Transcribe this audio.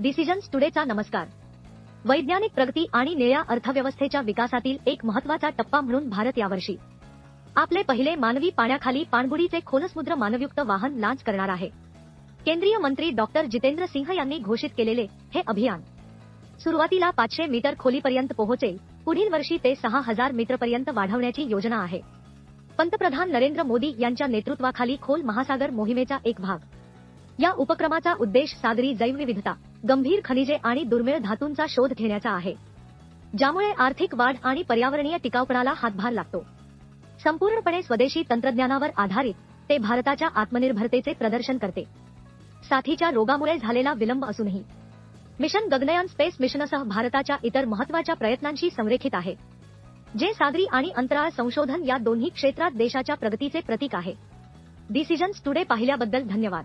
Decisions टुडेचा नमस्कार. वैज्ञानिक प्रगती आणि निळ्या अर्थव्यवस्थेच्या विकासातील एक महत्त्वाचा टप्पा म्हणून भारत यावर्षी. आपले पहिले मानवी पाण्याखाली पाणबुडीचे खोलसमुद्र मानवयुक्त वाहन लांच करणार आहे. केंद्रीय मंत्री डॉक्टर जितेंद्र सिंह यांनी घोषित केलेले हे अभियान. सुरुवातीला पाचशे मीटर खोलीपर्यंत पोहोचेल. पुढील वर्षी ते सहा हजार मीटरपर्यंत वाढवण्याची योजना आहे. पंतप्रधान नरेंद्र मोदी यांच्या नेतृत्वाखाली खोल महासागर मोहिमेचा एक भाग. या उपक्रमाचा उद्देश सागरी जैवविविधता गंभीर खनिजे आणि दुर्मिळ धातूंचा शोध घेण्याचा आहे. ज्यामुळे आर्थिक वाढ आणि पर्यावरणीय टिकावपणाला हातभार लागतो. संपूर्णपणे स्वदेशी तंत्रज्ञानावर आधारित ते भारताच्या आत्मनिर्भरतेचे प्रदर्शन करते. साथीच्या रोगामुळे झालेला विलंब असूनही मिशन गगनयान स्पेस मिशनसह भारताच्या इतर महत्त्वाच्या प्रयत्नांशी संरेखित आहे. जे सागरी आणि अंतराळ संशोधन या दोन्ही क्षेत्रात देशाच्या प्रगतीचे प्रतीक आहे. डिसिजन्स टुडे पाहिल्याबद्दल धन्यवाद.